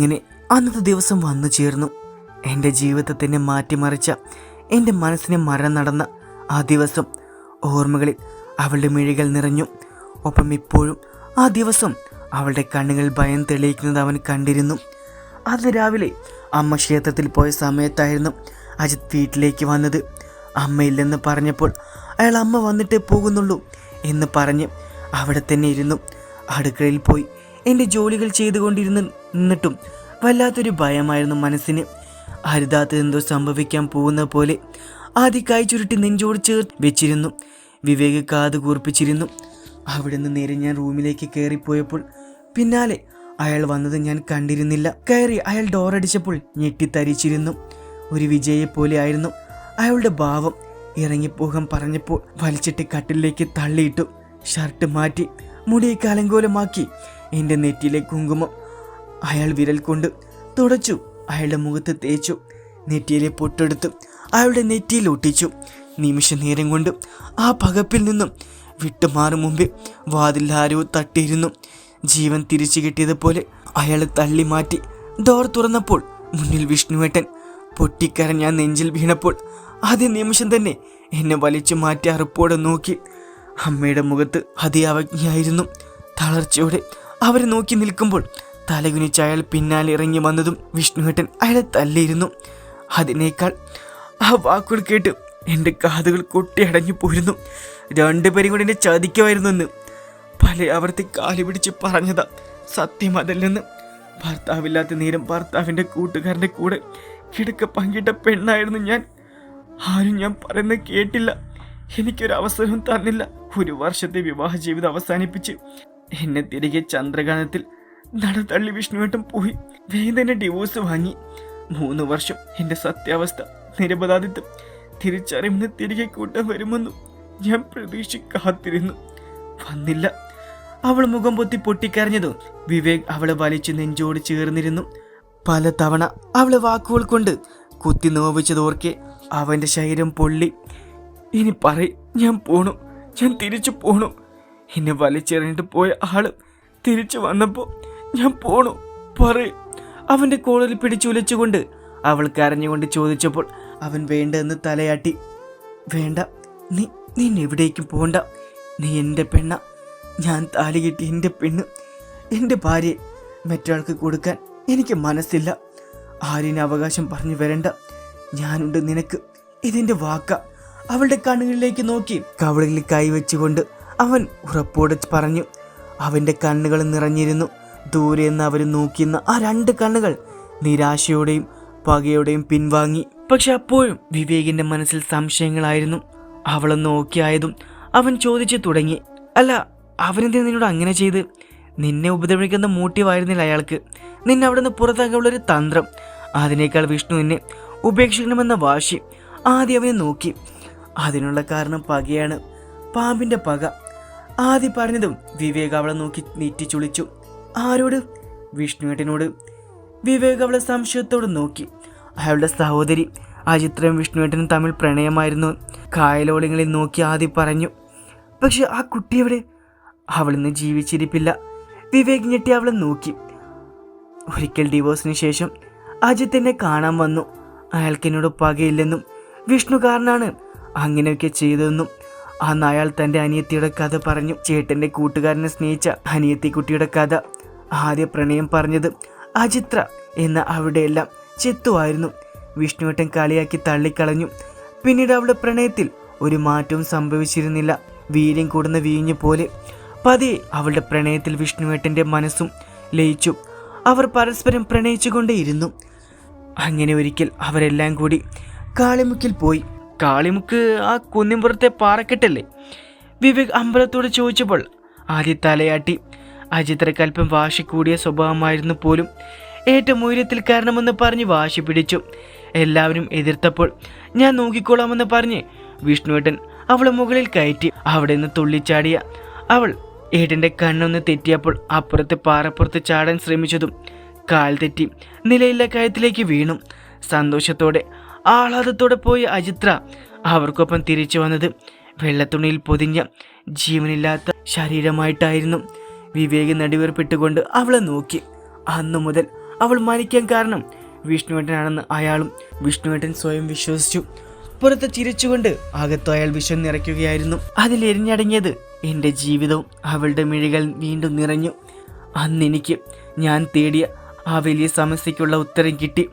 അങ്ങനെ അന്നത്തെ ദിവസം വന്നു ചേർന്നു. എന്റെ ജീവിതത്തിനെ മാറ്റിമറിച്ച എന്റെ മനസ്സിനെ മരം നടന്ന ആ ദിവസം ഓർമ്മകളിൽ അവളുടെ മിഴികൾ നിറഞ്ഞു. ഒപ്പം ഇപ്പോഴും ആ ദിവസം അവളുടെ കണ്ണുകൾ ഭയം തെളിയിക്കുന്നത് അവൻ കണ്ടിരുന്നു. അന്ന് രാവിലെ അമ്മ ക്ഷേത്രത്തിൽ പോയ സമയത്തായിരുന്നു അജിത് വീട്ടിലേക്ക് വന്നത്. അമ്മയില്ലെന്ന് പറഞ്ഞപ്പോൾ അയാൾ അമ്മ വന്നിട്ടേ പോകുന്നുള്ളൂ എന്ന് പറഞ്ഞ് അവിടെ തന്നെ ഇരുന്നു. അടുക്കളയിൽ പോയി എന്റെ ജോലികൾ ചെയ്തുകൊണ്ടിരുന്ന് നിന്നിട്ടും വല്ലാത്തൊരു ഭയമായിരുന്നു മനസ്സിന്. അരുതാത്ത എന്തോ സംഭവിക്കാൻ പോകുന്ന പോലെ ആദ്യ കൈ ചുരുട്ടി നെഞ്ചോട് ചേർത്ത് വെച്ചിരുന്നു. വിവേക് കാത് കൂർപ്പിച്ചിരുന്നു. അവിടെ നിന്ന് നേരെ ഞാൻ റൂമിലേക്ക് കയറിപ്പോയപ്പോൾ പിന്നാലെ അയാൾ വന്നത് ഞാൻ കണ്ടിരുന്നില്ല. കയറി അയാൾ ഡോറടിച്ചപ്പോൾ ഞെട്ടിത്തരിച്ചിരുന്നു. ഒരു വിജയെ പോലെ ആയിരുന്നു അയാളുടെ ഭാവം. ഇറങ്ങിപ്പോകാൻ പറഞ്ഞപ്പോൾ വലിച്ചിട്ട് കട്ടിലേക്ക് തള്ളിയിട്ടു. ഷർട്ട് മാറ്റി മുടിയൊക്കെ അലങ്കോലമാക്കി. എന്റെ നെറ്റിയിലെ കുങ്കുമം അയാൾ വിരൽ കൊണ്ട് തുടച്ചു. അയാളുടെ മുഖത്ത് തേച്ചു. നെറ്റിയിലെ പൊട്ടെടുത്ത് അയാളുടെ നെറ്റിയിൽ ഒട്ടിച്ചു. നിമിഷ നേരം കൊണ്ട് ആ പകപ്പിൽ നിന്നും വിട്ടുമാറും മുമ്പേ വാതിൽ ആരോ തട്ടിയിരുന്നു. ജീവൻ തിരിച്ചു കിട്ടിയതുപോലെ അയാൾ തള്ളി മാറ്റി ഡോർ തുറന്നപ്പോൾ മുന്നിൽ വിഷ്ണുവേട്ടൻ പൊട്ടിക്കരഞ്ഞ നെഞ്ചിൽ വീണപ്പോൾ ആദ്യ നിമിഷം തന്നെ എന്നെ വലിച്ചു മാറ്റി അറുപ്പോടെ നോക്കി. അമ്മയുടെ മുഖത്ത് അതിയവജ്ഞയായിരുന്നു. തളർച്ചയോടെ അവരെ നോക്കി നിൽക്കുമ്പോൾ തലകുനിച്ച് അയാൾ പിന്നാലെ ഇറങ്ങി വന്നതും വിഷ്ണുവേട്ടൻ അയാളെ തല്ലിയിരുന്നു. അതിനേക്കാൾ ആ വാക്കുകൾ കേട്ട് എന്റെ കാതുകൾ കൊട്ടിയടഞ്ഞു പോയിരുന്നു രണ്ടുപേരും കൂടി എന്നെ ചതിക്കുമായിരുന്നു എന്ന് പല അവർത്തി കാലി പിടിച്ച് പറഞ്ഞതാ സത്യം അതല്ലെന്ന്. ഭർത്താവില്ലാത്ത നേരം ഭർത്താവിന്റെ കൂട്ടുകാരന്റെ കൂടെ കിടക്ക പങ്കിട്ട പെണ്ണായിരുന്നു ഞാൻ. ആരും ഞാൻ പറയുന്നത് കേട്ടില്ല. എനിക്കൊരു അവസരവും തന്നില്ല. ഒരു വർഷത്തെ വിവാഹ ജീവിതം അവസാനിപ്പിച്ച് എന്നെ തിരികെ ചന്ദ്രകാനത്തിൽ നടത്തള്ളി വിഷ്ണുവേട്ടം പോയി. വേദന ഡിവോഴ്സ് വാങ്ങി. മൂന്ന് വർഷം എന്റെ സത്യാവസ്ഥ നിരപരാധിത്വം. തിരിച്ചറിവിന് തിരികെ കൂട്ടാൻ വരുമെന്നും ഞാൻ പ്രതീക്ഷ കാത്തിരുന്നു വന്നില്ല. അവൾ മുഖം പൊത്തി പൊട്ടിക്കരഞ്ഞതും വിവേക് അവളെ വലിച്ചു നെഞ്ചോട് ചേർന്നിരുന്നു. പല തവണ അവളെ വാക്കുകൾ കൊണ്ട് കുത്തി നോവിച്ചതോർക്കെ അവന്റെ ശരീരം പൊള്ളി. ഇനി പറ ഞാൻ പോണു. ഞാൻ തിരിച്ചു പോണു. എന്നെ വലിച്ചെറിഞ്ഞിട്ട് പോയ ആൾ തിരിച്ചു വന്നപ്പോ ഞാൻ പോണു. പറയും. അവന്റെ കോളിൽ പിടിച്ചുലച്ചുകൊണ്ട് അവൾ കരഞ്ഞുകൊണ്ട് ചോദിച്ചപ്പോൾ അവൻ വേണ്ടെന്ന് തലയാട്ടി. വേണ്ട. നീ നീ എവിടേക്കും പോണ്ട. നീ എന്റെ പെണ്ണ. ഞാൻ താലി കെട്ടി എന്റെ പെണ്ണ്. എന്റെ ഭാര്യയെ മറ്റൊരാൾക്ക് കൊടുക്കാൻ എനിക്ക് മനസ്സില്ല. ആര്യന് അവകാശം പറഞ്ഞു വരണ്ട. ഞാനുണ്ട് നിനക്ക്. ഇതിന്റെ വാക്ക. അവളുടെ കണ്ണുകളിലേക്ക് നോക്കി കവളിൽ കൈവച്ചുകൊണ്ട് അവൻ ഉറപ്പോടെ പറഞ്ഞു. അവന്റെ കണ്ണുകൾ നിറഞ്ഞിരുന്നു. ദൂരെ നിന്ന് അവർ നോക്കിയെന്ന ആ രണ്ട് കണ്ണുകൾ നിരാശയോടെയും പകയോടെയും പിൻവാങ്ങി. പക്ഷെ അപ്പോഴും വിവേകിന്റെ മനസ്സിൽ സംശയങ്ങളായിരുന്നു. അവളെ നോക്കിയായതും അവൻ ചോദിച്ചു തുടങ്ങി. അല്ല അവനെന്തിനാ നിന്നോട് അങ്ങനെ ചെയ്ത്? നിന്നെ ഉപദ്രവിക്കുന്ന മോട്ടീവായിരുന്നില്ല അയാൾക്ക്. നിന്നെ അവിടെ നിന്ന് പുറത്താക്കാനുള്ളൊരു തന്ത്രം. അതിനേക്കാൾ വിഷ്ണു നിന്നെ ഉപേക്ഷിക്കണമെന്ന വാശി ആദ്യം അവനെ നോക്കി. അതിനുള്ള കാരണം പകയാണ് പാമ്പിന്റെ പക. ആദ്യം പറഞ്ഞതും വിവേക് അവളെ നോക്കി നെറ്റി ചുളിച്ചു ആരോട്? വിഷ്ണുവേട്ടനോട്. വിവേക് അവളെ സംശയത്തോട് നോക്കി. അയാളുടെ സഹോദരി അജിത്രയും വിഷ്ണുവേട്ടനും തമ്മിൽ പ്രണയമായിരുന്നു. കായലോളിങ്ങളിൽ നോക്കി ആദ്യം പറഞ്ഞു പക്ഷെ ആ കുട്ടി എവിടെ? അവളിന്ന് ജീവിച്ചിരിപ്പില്ല. വിവേക് ഞെട്ടി അവളെ നോക്കി. ഒരിക്കൽ ഡിവോഴ്സിന് ശേഷം അജിത്ത് എന്നെ കാണാൻ വന്നു. അയാൾക്ക് എന്നോട് പകയില്ലെന്നും വിഷ്ണു കാരനാണ് അങ്ങനെയൊക്കെ ചെയ്തതെന്നും അന്ന് അയാൾ തന്റെ അനിയത്തിയുടെ കഥ പറഞ്ഞു. ചേട്ടന്റെ കൂട്ടുകാരനെ സ്നേഹിച്ച അനിയത്തിക്കുട്ടിയുടെ കഥ. ആദ്യ പ്രണയം പറഞ്ഞത് അജിത്ര എന്ന അവിടെയെല്ലാം ചെത്തുവായിരുന്നു. വിഷ്ണുവേട്ടൻ കളിയാക്കി തള്ളിക്കളഞ്ഞു. പിന്നീട് അവളുടെ പ്രണയത്തിൽ ഒരു മാറ്റവും സംഭവിച്ചിരുന്നില്ല. വീര്യം കൂടുന്ന വീഞ്ഞു പോലെ. പതിയെ അവളുടെ പ്രണയത്തിൽ വിഷ്ണുവേട്ടന്റെ മനസ്സും ലയിച്ചു. അവർ പരസ്പരം പ്രണയിച്ചുകൊണ്ടേയിരുന്നു. അങ്ങനെ ഒരിക്കൽ അവരെല്ലാം കൂടി കാളിമുക്കിൽ പോയി. കാളിമുക്ക് ആ കുന്നിൻപുറത്തെ പാറക്കെട്ടല്ലേ? വിവേക് അമ്പലത്തോട് ചോദിച്ചപ്പോൾ ആദ്യ തലയാട്ടി അജിത്രക്കൽപ്പം വാശി കൂടിയ സ്വഭാവമായിരുന്നു പോലും. ഏറ്റവും ഉയരത്തിൽ കയറണമെന്ന് പറഞ്ഞ് വാശി പിടിച്ചു. എല്ലാവരും എതിർത്തപ്പോൾ ഞാൻ നോക്കിക്കോളാമെന്ന് പറഞ്ഞ് വിഷ്ണുവേട്ടൻ അവളെ മുകളിൽ കയറ്റി അവിടെ നിന്ന് തുള്ളിച്ചാടിയ. അവൾ ഏട്ടന്റെ കണ്ണൊന്ന് തെറ്റിയപ്പോൾ അപ്പുറത്ത് പാറപ്പുറത്ത് ചാടാൻ ശ്രമിച്ചതും കാൽ തെറ്റി നിലയില്ല കയത്തിലേക്ക് വീണു. സന്തോഷത്തോടെ ആഹ്ലാദത്തോടെ പോയ അജിത്ര അവർക്കൊപ്പം തിരിച്ചു വന്നത് വെള്ളത്തുണിയിൽ പൊതിഞ്ഞ ജീവനില്ലാത്ത ശരീരമായിട്ടായിരുന്നു. വിവേക് നടുവേർപ്പെട്ടുകൊണ്ട് അവളെ നോക്കി. അന്നു മുതൽ അവൾ മരിക്കാൻ കാരണം വിഷ്ണുവേട്ടനാണെന്ന് അയാളും വിഷ്ണുവേട്ടൻ സ്വയം വിശ്വസിച്ചു. പുറത്ത് ചിരിച്ചുകൊണ്ട് അകത്തു അയാൾ വിഷം നിറയ്ക്കുകയായിരുന്നു. അതിലെരിഞ്ഞടങ്ങിയത് എന്റെ ജീവിതവും അവളുടെ മിഴികൾ വീണ്ടും നിറഞ്ഞു. അന്നെനിക്ക് ഞാൻ തേടിയ ആ വലിയ സമസ്യയ്ക്കുള്ള ഉത്തരം കിട്ടി.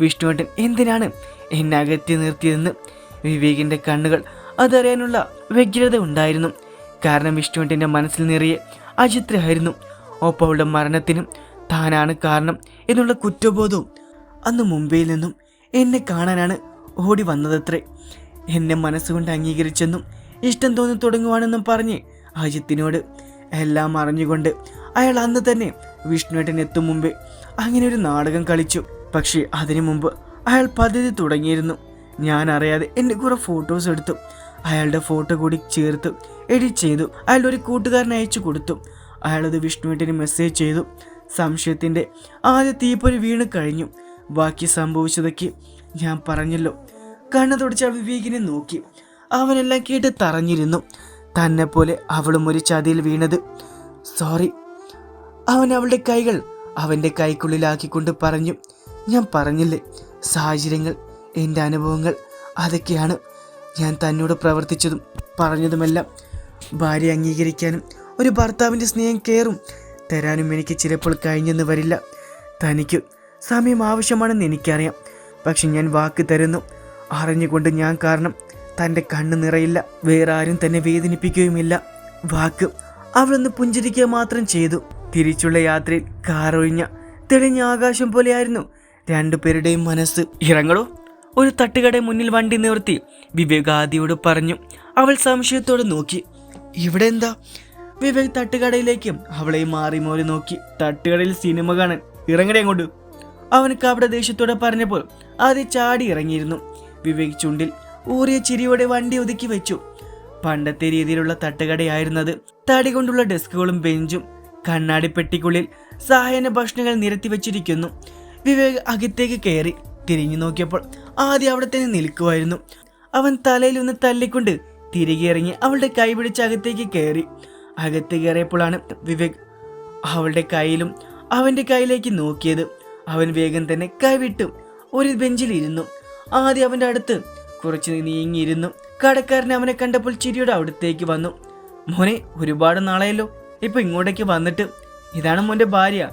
വിഷ്ണുവേട്ടൻ എന്തിനാണ് എന്നെ അകറ്റി നിർത്തിയതെന്ന് വിവേകിന്റെ കണ്ണുകൾ അതറിയാനുള്ള വ്യഗ്രത ഉണ്ടായിരുന്നു. കാരണം വിഷ്ണുവേട്ടന്റെ മനസ്സിൽ നിറയെ അജിത്രയായിരുന്നു. ഒപ്പം അവളുടെ മരണത്തിനും താനാണ് കാരണം എന്നുള്ള കുറ്റബോധവും അന്ന് മുംബൈയിൽ നിന്നും എന്നെ കാണാനാണ് ഓടി വന്നതത്രേ. എന്നെ മനസ്സുകൊണ്ട് അംഗീകരിച്ചെന്നും ഇഷ്ടം തോന്നി തുടങ്ങുവാണെന്നും പറഞ്ഞ് അജിത്തിനോട് എല്ലാം അറിഞ്ഞുകൊണ്ട് അയാൾ അന്ന് തന്നെ വിഷ്ണുവേട്ടൻ എത്തും മുമ്പേ അങ്ങനെ ഒരു നാടകം കളിച്ചു. പക്ഷേ അതിനു മുമ്പ് അയാൾ പദ്ധതി തുടങ്ങിയിരുന്നു. ഞാൻ അറിയാതെ എന്റെ കുറെ ഫോട്ടോസ് എടുത്തു. അയാളുടെ ഫോട്ടോ കൂടി ചേർത്ത് എഡിറ്റ് ചെയ്തു. അയാളുടെ ഒരു കൂട്ടുകാരൻ അയച്ചു കൊടുത്തു. അയാളത് വിഷ്ണുവേട്ടന് മെസ്സേജ് ചെയ്തു. സംശയത്തിന്റെ ആദ്യ തീപ്പൊരി വീണ് കഴിഞ്ഞു. ബാക്കി സംഭവിച്ചതൊക്കെ ഞാൻ പറഞ്ഞല്ലോ. കണ്ണു തുടച്ച വിവേകിനെ നോക്കി. അവനെല്ലാം കേട്ട് തറഞ്ഞിരുന്നു. തന്നെപ്പോലെ പോലെ അവളും ഒരു ചതിയിൽ വീണത്. സോറി. അവൻ അവളുടെ കൈകൾ അവന്റെ കൈക്കുള്ളിലാക്കിക്കൊണ്ട് പറഞ്ഞു. ഞാൻ പറഞ്ഞില്ലേ? സാഹചര്യങ്ങൾ എന്റെ അനുഭവങ്ങൾ അതൊക്കെയാണ്. ഞാൻ തന്നോട് പ്രവർത്തിച്ചതും പറഞ്ഞതുമെല്ലാം ഭാര്യ അംഗീകരിക്കാനും ഒരു ഭർത്താവിന്റെ സ്നേഹം കയറും തരാനും എനിക്ക് ചിലപ്പോൾ കഴിഞ്ഞെന്ന് വരില്ല. തനിക്ക് സമയം ആവശ്യമാണെന്ന് എനിക്കറിയാം. പക്ഷെ ഞാൻ വാക്ക് തരുന്നു. അറിഞ്ഞുകൊണ്ട് ഞാൻ കാരണം തന്റെ കണ്ണ് നിറയില്ല. വേറെ ആരും തന്നെ വേദനിപ്പിക്കുകയുമില്ല. വാക്ക് അവളൊന്ന് പുഞ്ചിരിക്കുക മാത്രം ചെയ്തു. തിരിച്ചുള്ള യാത്രയിൽ കാറൊഴിഞ്ഞ തെളിഞ്ഞ ആകാശം പോലെയായിരുന്നു. രണ്ടുപേരുടെയും മനസ്സ് ഇറങ്ങടോ ഒരു തട്ടുകട മുന്നിൽ വണ്ടി നിർത്തി വിവേകാദിയോട് പറഞ്ഞു. അവൾ സംശയത്തോടെ നോക്കി. ഇവിടെ എന്താ? വിവേക് തട്ടുകടയിലേക്ക് അവളെ മാറി മോറി നോക്കി. തട്ടുകടയിൽ സിനിമ കാണാൻ ഇറങ്ങണേ അങ്ങോട്ട്. അവനക്ക് അവിടെ ദേഷ്യത്തോടെ പറഞ്ഞപ്പോൾ ആദ്യം ചാടി ഇറങ്ങിയിരുന്നു. വിവേക് ചുണ്ടിൽ ഊറിയ ചിരിയോടെ വണ്ടി ഒതുക്കി വെച്ചു. പണ്ടത്തെ രീതിയിലുള്ള തട്ടുകടയായിരുന്നത് തടി കൊണ്ടുള്ള ഡെസ്കുകളും ബെഞ്ചും കണ്ണാടി പെട്ടിക്കുള്ളിൽ സഹായന ഭക്ഷണങ്ങൾ നിരത്തി വെച്ചിരിക്കുന്നു. വിവേക് അകത്തേക്ക് കയറി തിരിഞ്ഞു നോക്കിയപ്പോൾ ആദ്യം അവിടെ തന്നെ നിൽക്കുമായിരുന്നു അവൻ തലയിൽ ഒന്ന് തല്ലിക്കൊണ്ട് തിരികെ ഇറങ്ങി അവളുടെ കൈ പിടിച്ച് അകത്തേക്ക് കയറി. അകത്ത് കയറിയപ്പോഴാണ് വിവേക് അവളുടെ കയ്യിലും അവന്റെ കയ്യിലേക്ക് നോക്കിയത്. അവൻ വേഗം തന്നെ കൈവിട്ടു. ഒരു ബെഞ്ചിലിരുന്നു ആദ്യം അവന്റെ അടുത്ത് കുറച്ച് നീങ്ങിയിരുന്നു. കടക്കാരൻ അവനെ കണ്ടപ്പോൾ ചിരിയുടെ അവിടത്തേക്ക് വന്നു. മോനെ ഒരുപാട് നാളായല്ലോ. ഇപ്പൊ ഇങ്ങോട്ടേക്ക് വന്നിട്ട് ഇതാണ് മോന്റെ ഭാര്യ.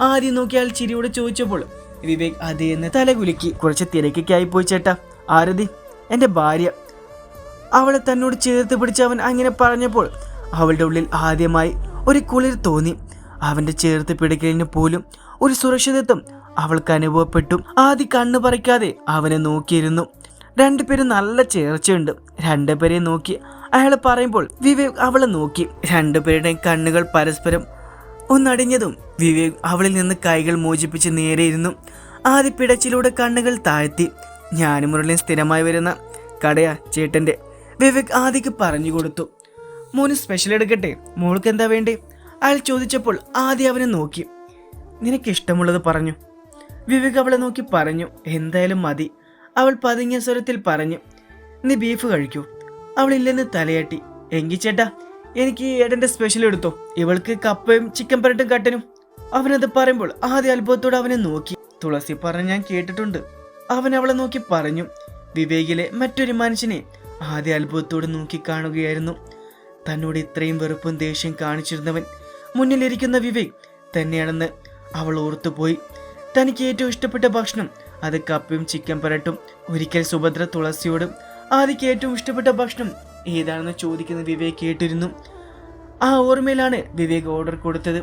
ആദ്യം നോക്കിയാൽ ചിരിയോട് ചോദിച്ചപ്പോൾ വിവേക് അതേ എന്ന് തലകുലുക്കി കുറച്ച് തിരക്കൊക്കെയായി പോയി ചേട്ടാ. ആരതി എന്റെ ഭാര്യ. അവളെ തന്നോട് ചേർത്ത് പിടിച്ച് അവൻ അങ്ങനെ പറഞ്ഞപ്പോൾ അവളുടെ ഉള്ളിൽ ആദ്യമായി ഒരു കുളിർ തോന്നി. അവന്റെ ചേർത്ത് പിടിക്കലിന് പോലും ഒരു സുരക്ഷിതത്വം അവൾക്ക് അനുഭവപ്പെട്ടു. ആദ്യ കണ്ണു പറിക്കാതെ അവനെ നോക്കിയിരുന്നു. രണ്ടുപേരും നല്ല ചേർച്ചയുണ്ട്. രണ്ടുപേരെയും നോക്കി അയാൾ പറയുമ്പോൾ വിവേക് അവളെ നോക്കി. രണ്ടുപേരുടെയും കണ്ണുകൾ പരസ്പരം ഒന്നടിഞ്ഞതും വിവേക് അവളിൽ നിന്ന് കൈകൾ മോചിപ്പിച്ച് നേരെയിരുന്നു ആദ്യ പിടച്ചിലൂടെ കണ്ണുകൾ താഴ്ത്തി. ഞാനും മുരളിയും സ്ഥിരമായി വരുന്ന കടയാ ചേട്ടന്റെ. വിവേക് ആദിക്ക് പറഞ്ഞു കൊടുത്തു. മോന് സ്പെഷ്യൽ എടുക്കട്ടെ? മോൾക്ക് എന്താ വേണ്ടേ? അയാൾ ചോദിച്ചപ്പോൾ ആദ്യം അവനെ നോക്കി. നിനക്ക് ഇഷ്ടമുള്ളത് പറഞ്ഞു. വിവേക് അവളെ നോക്കി പറഞ്ഞു. എന്തായാലും മതി. അവൾ പതുങ്ങിയ സ്വരത്തിൽ പറഞ്ഞു. നീ ബീഫ് കഴിക്കൂ. അവളില്ലെന്ന് തലയാട്ടി. എങ്കിൽ ചേട്ടാ എനിക്ക് ഏട്ടന്റെ സ്പെഷ്യൽ എടുത്തു? ഇവൾക്ക് കപ്പയും ചിക്കൻ പരട്ടും കട്ടനും. അവനത് പറയുമ്പോൾ ആദ്യ അത്ഭുതത്തോടെ അവനെ നോക്കി. തുളസി പറഞ്ഞ് ഞാൻ കേട്ടിട്ടുണ്ട്. അവൻ അവളെ നോക്കി പറഞ്ഞു. വിവേകിലെ മറ്റൊരു മനുഷ്യനെ ആദ്യ അത്ഭുതത്തോടെ നോക്കി കാണുകയായിരുന്നു. തന്നോട് ഇത്രയും വെറുപ്പും ദേഷ്യം കാണിച്ചിരുന്നവൻ മുന്നിലിരിക്കുന്ന വിവേക് തന്നെയാണെന്ന് അവൾ ഓർത്തുപോയി. തനിക്ക് ഏറ്റവും ഇഷ്ടപ്പെട്ട ഭക്ഷണം അത് കപ്പയും ചിക്കൻ പരട്ടും ഒരിക്കൽ സുഭദ്ര തുളസിയോടും ആദ്യക്ക് ഏറ്റവും ഇഷ്ടപ്പെട്ട ഭക്ഷണം ഏതാണെന്ന് ചോദിക്കുന്ന വിവേക് കേട്ടിരുന്നു. ആ ഓർമ്മയിലാണ് വിവേക് ഓർഡർ കൊടുത്തത്.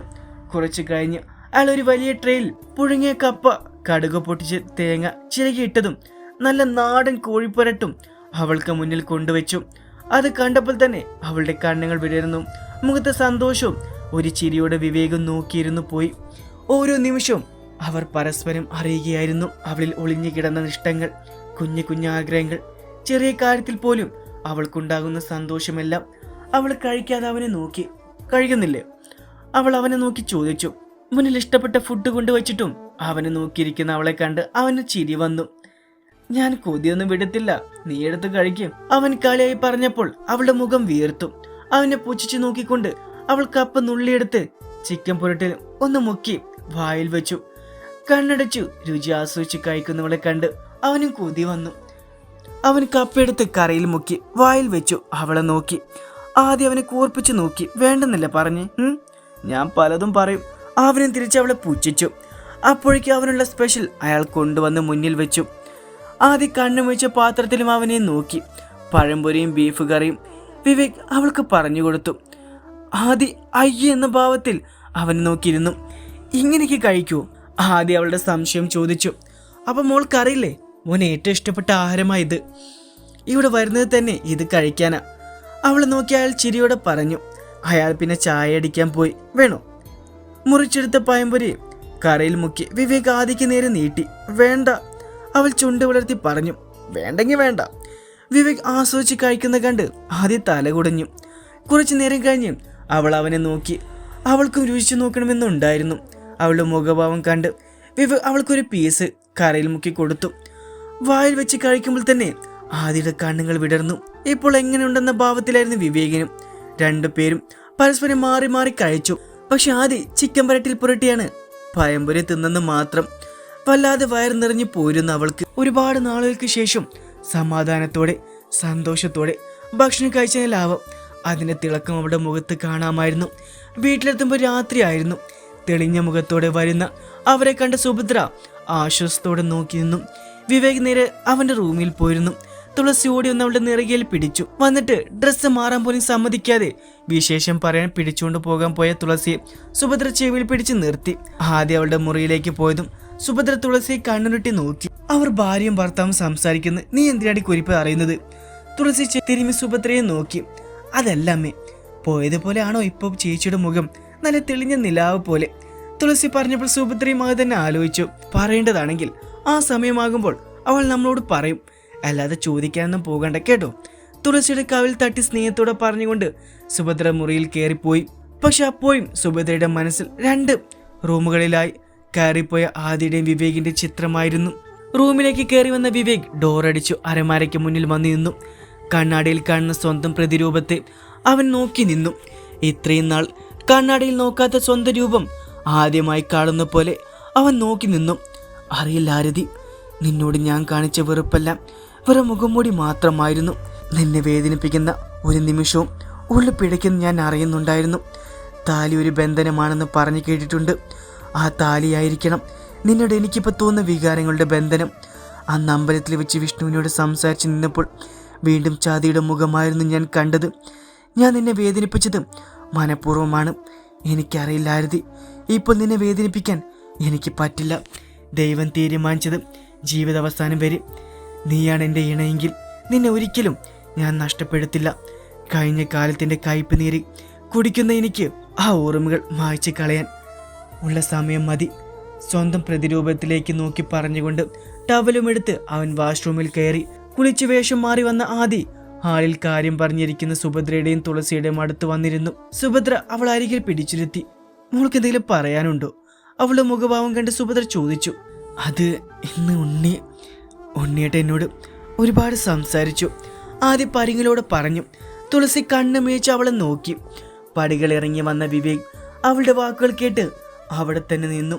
കുറച്ച് കഴിഞ്ഞ് അയാൾ ഒരു വലിയ ട്രെയിൽ പുഴുങ്ങിയ കപ്പ കടുക് പൊട്ടിച്ച് തേങ്ങ ചിരകിയിട്ടതും നല്ല നാടൻ കോഴിപ്പരട്ടും അവൾക്ക് മുന്നിൽ കൊണ്ടുവച്ചു. അത് കണ്ടപ്പോൾ തന്നെ അവളുടെ കണ്ണുകൾ വിടരുന്നു മുഖത്ത് സന്തോഷവും ഒരു ചിരിയോടെ വിവേകം നോക്കിയിരുന്നു പോയി. ഓരോ നിമിഷവും അവർ പരസ്പരം അറിയുകയായിരുന്നു. അവളിൽ ഒളിഞ്ഞു കിടന്ന ഇഷ്ടങ്ങൾ കുഞ്ഞു കുഞ്ഞു ആഗ്രഹങ്ങൾ. ചെറിയ കാര്യത്തിൽ പോലും അവൾക്കുണ്ടാകുന്ന സന്തോഷമെല്ലാം അവൾ കഴിക്കാതെ അവനെ നോക്കി. കഴിക്കുന്നില്ലേ അവൾ അവനെ നോക്കി ചോദിച്ചു. മുന്നിൽ ഇഷ്ടപ്പെട്ട ഫുഡ് കൊണ്ടുവച്ചിട്ടും അവനെ നോക്കിയിരിക്കുന്ന അവളെ കണ്ട് അവന് ചിരി വന്നു. ഞാൻ കൊതിയൊന്നും വിടത്തില്ല. നീ എടുത്ത് കഴിക്കും. അവൻ കളിയായി പറഞ്ഞപ്പോൾ അവളുടെ മുഖം വീർത്തു. അവനെ പുച്ഛിച്ചു നോക്കിക്കൊണ്ട് അവൾ കപ്പ് നുള്ളിയെടുത്ത് ചിക്കൻ പുരട്ടിൽ ഒന്ന് മുക്കി വായിൽ വെച്ചു. കണ്ണടച്ചു രുചി ആസ്വദിച്ച് കഴിക്കുന്നവളെ കണ്ട് അവനും കൊതി വന്നു. അവൻ കപ്പെടുത്ത് കറയിൽ മുക്കി വായിൽ വെച്ചു അവളെ നോക്കി. ആദ്യം അവനെ കൂർപ്പിച്ചു നോക്കി. വേണ്ടെന്നില്ല പറഞ്ഞ്. ഞാൻ പലതും പറയും. അവനെ തിരിച്ച് അവളെ പുച്ഛിച്ചു അപ്പോഴേക്കും അവനുള്ള സ്പെഷ്യൽ അയാൾ കൊണ്ടുവന്ന് മുന്നിൽ വെച്ചു. ആദ്യം കണ്ണു വെച്ച പാത്രത്തിലും അവനെ നോക്കി. പഴംപൊരിയും ബീഫ് കറിയും. വിവേക് അവൾക്ക് പറഞ്ഞു കൊടുത്തു. ആദി അയ്യ എന്ന ഭാവത്തിൽ അവൻ നോക്കിയിരുന്നു. ഇങ്ങനെയൊക്കെ കഴിക്കൂ ആദ്യം അവളുടെ സംശയം ചോദിച്ചു. അപ്പം മോൾക്കറിയില്ലേ മോൻ ഏറ്റവും ഇഷ്ടപ്പെട്ട ആഹാരമായി ഇത്. ഇവിടെ വരുന്നത് തന്നെ ഇത് കഴിക്കാനാ. അവൾ നോക്കി അയാൾ ചിരിയോടെ പറഞ്ഞു. അയാൾ പിന്നെ ചായ അടിക്കാൻ പോയി. വേണോ? മുറിച്ചെടുത്ത പയമ്പൊരി കറയിൽ മുക്കി വിവേക് ആദിക്ക് നേരെ നീട്ടി. വേണ്ട. അവൾ ചുണ്ട് വളർത്തി പറഞ്ഞു. വേണ്ടെങ്കിൽ വേണ്ട. വിവേക് ആസ്വദിച്ച് കഴിക്കുന്ന കണ്ട് ആദ്യം തല കുടഞ്ഞു. കുറച്ചു നേരം കഴിഞ്ഞ് അവൾ അവനെ നോക്കി. അവൾക്കും രുചിച്ചു നോക്കണമെന്നുണ്ടായിരുന്നു. അവളുടെ മുഖഭാവം കണ്ട് വിവേക് അവൾക്കൊരു പീസ് കറയിൽ മുക്കി കൊടുത്തു. വായിൽ വെച്ച് കഴിക്കുമ്പോൾ തന്നെ ആദിയുടെ കണ്ണുകൾ വിടർന്നു. ഇപ്പോൾ എങ്ങനെയുണ്ടെന്ന ഭാവത്തിലായിരുന്നു വിവേകനും. രണ്ടുപേരും പരസ്പരം മാറി മാറി കഴിച്ചു. പക്ഷെ ആദി ചിക്കൻ പരട്ടിൽ പുരട്ടിയാണ്. പയമ്പൊരി തിന്നെന്ന് മാത്രം വല്ലാതെ വയർ നിറഞ്ഞു പോരുന്ന അവൾക്ക്. ഒരുപാട് നാളുകൾക്ക് ശേഷം സമാധാനത്തോടെ സന്തോഷത്തോടെ ഭക്ഷണം കഴിച്ചതിന് ലാഭം അതിന്റെ തിളക്കം അവളുടെ മുഖത്ത് കാണാമായിരുന്നു. വീട്ടിലെത്തുമ്പോൾ രാത്രിയായിരുന്നു. തെളിഞ്ഞ മുഖത്തോടെ വരുന്ന അവരെ കണ്ട സുഭദ്ര ആശ്വാസത്തോടെ നോക്കി നിന്നു. വിവേക് നേരെ അവന്റെ റൂമിൽ പോയിരുന്നു. തുളസി ഓടി ഒന്ന് അവളുടെ നിറകയിൽ പിടിച്ചു. വന്നിട്ട് ഡ്രസ്സ് മാറാൻ പോലും സമ്മതിക്കാതെ വിശേഷം പറയാൻ പിടിച്ചുകൊണ്ട് പോകാൻ പോയ തുളസി സുഭദ്ര ചെവിയിൽ പിടിച്ച് നിർത്തി. ആദ്യം അവളുടെ മുറിയിലേക്ക് പോയതും സുഭദ്ര തുളസിയെ കണ്ണുരുട്ടി നോക്കി. അവർ ഭാര്യയും ഭർത്താവും സംസാരിക്കുന്നു. നീ എന്തിനാടി കുരിപ്പ് അറിയുന്നത്? തുളസി തിരുമി സുഭദ്രയെ നോക്കി. അതല്ല അമ്മേ പോയതുപോലെ ആണോ ഇപ്പൊ ചേച്ചിയുടെ മുഖം? നല്ല തെളിഞ്ഞ നിലാവ് പോലെ. തുളസി പറഞ്ഞപ്പോൾ സുഭദ്രയും അത് തന്നെ ആലോചിച്ചു. പറയേണ്ടതാണെങ്കിൽ ആ സമയമാകുമ്പോൾ അവൾ നമ്മളോട് പറയും അല്ലാതെ ചോദിക്കാനൊന്നും പോകണ്ട കേട്ടോ? തുളസിയുടെ കവിൽ തട്ടി സ്നേഹത്തോടെ പറഞ്ഞുകൊണ്ട് സുഭദ്ര മുറിയിൽ കയറിപ്പോയി. പക്ഷെ അപ്പോഴും സുഭദ്രയുടെ മനസ്സിൽ രണ്ട് റൂമുകളിലായി കയറിപ്പോയ ആദിയുടെയും വിവേകിന്റെ ചിത്രമായിരുന്നു. റൂമിലേക്ക് കയറി വന്ന വിവേക് ഡോറടിച്ചു അരമാരയ്ക്ക് മുന്നിൽ വന്നു നിന്നു. കണ്ണാടിയിൽ കാണുന്ന സ്വന്തം പ്രതിരൂപത്തെ അവൻ നോക്കി നിന്നു. ഇത്രയും നാൾ കണ്ണാടിയിൽ നോക്കാത്ത സ്വന്തം രൂപം ആദ്യമായി കാണുന്ന പോലെ അവൻ നോക്കി നിന്നു. അറിയില്ല ആരതി. നിന്നോട് ഞാൻ കാണിച്ച വെറുപ്പെല്ലാം വെറും മുഖംമൂടി മാത്രമായിരുന്നു. നിന്നെ വേദനിപ്പിക്കുന്ന ഒരു നിമിഷവും ഉള്ളു പിടയ്ക്കുന്ന ഞാൻ അറിയുന്നുണ്ടായിരുന്നു. താലി ഒരു ബന്ധനമാണെന്ന് പറഞ്ഞു കേട്ടിട്ടുണ്ട്. ആ താലിയായിരിക്കണം നിന്നോട് എനിക്കിപ്പോൾ തോന്നുന്ന വികാരങ്ങളുടെ ബന്ധനം. അന്ന് അമ്പലത്തിൽ വെച്ച് വിഷ്ണുവിനോട് സംസാരിച്ച് നിന്നപ്പോൾ വീണ്ടും ചാതിയുടെ മുഖമായിരുന്നു ഞാൻ കണ്ടത്. ഞാൻ നിന്നെ വേദനിപ്പിച്ചത് മനഃപൂർവമാണ്. എനിക്കറിയില്ലായിരുതി ഇപ്പോൾ നിന്നെ വേദനിപ്പിക്കാൻ എനിക്ക് പറ്റില്ല. ദൈവം തീരുമാനിച്ചത് ജീവിതാവസാനം വരെ. നീയാണ് എന്റെ ഇണയെങ്കിൽ നിന്നെ ഒരിക്കലും ഞാൻ നഷ്ടപ്പെടുത്തില്ല. കഴിഞ്ഞ കാലത്തിന്റെ കയ്പ് നീരി കുടിക്കുന്ന എനിക്ക് ആ ഓർമ്മകൾ മായ്ച്ചു കളയാൻ. ഉള്ള സമയം മതി. സ്വന്തം പ്രതിരൂപത്തിലേക്ക് നോക്കി പറഞ്ഞുകൊണ്ട് ടവലുമെടുത്ത് അവൻ വാഷ്റൂമിൽ കയറി കുളിച്ച് വേഷം മാറി വന്ന ആദി ഹാളിൽ കാര്യം പറഞ്ഞിരിക്കുന്ന സുഭദ്രയുടെയും തുളസിയുടെയും അടുത്ത് വന്നിരുന്നു. സുഭദ്ര അവൾ അരികിൽ പിടിച്ചിരുത്തി. മോൾക്ക് എന്തെങ്കിലും പറയാനുണ്ടോ? അവളുടെ മുഖഭാവം കണ്ട് സുഭദ്ര ചോദിച്ചു അത് ഇന്ന് ഉണ്ണി ഉണ്ണിയേട്ട എന്നോട് ഒരുപാട് സംസാരിച്ചു. ആദ്യ പരിങ്ങിലോട് പറഞ്ഞു തുളസി കണ്ണ് മേച്ച് അവളെ നോക്കി. പടികളിറങ്ങി വന്ന വിവേക് അവളുടെ വാക്കുകൾ കേട്ട് അവിടെ തന്നെ നിന്നു.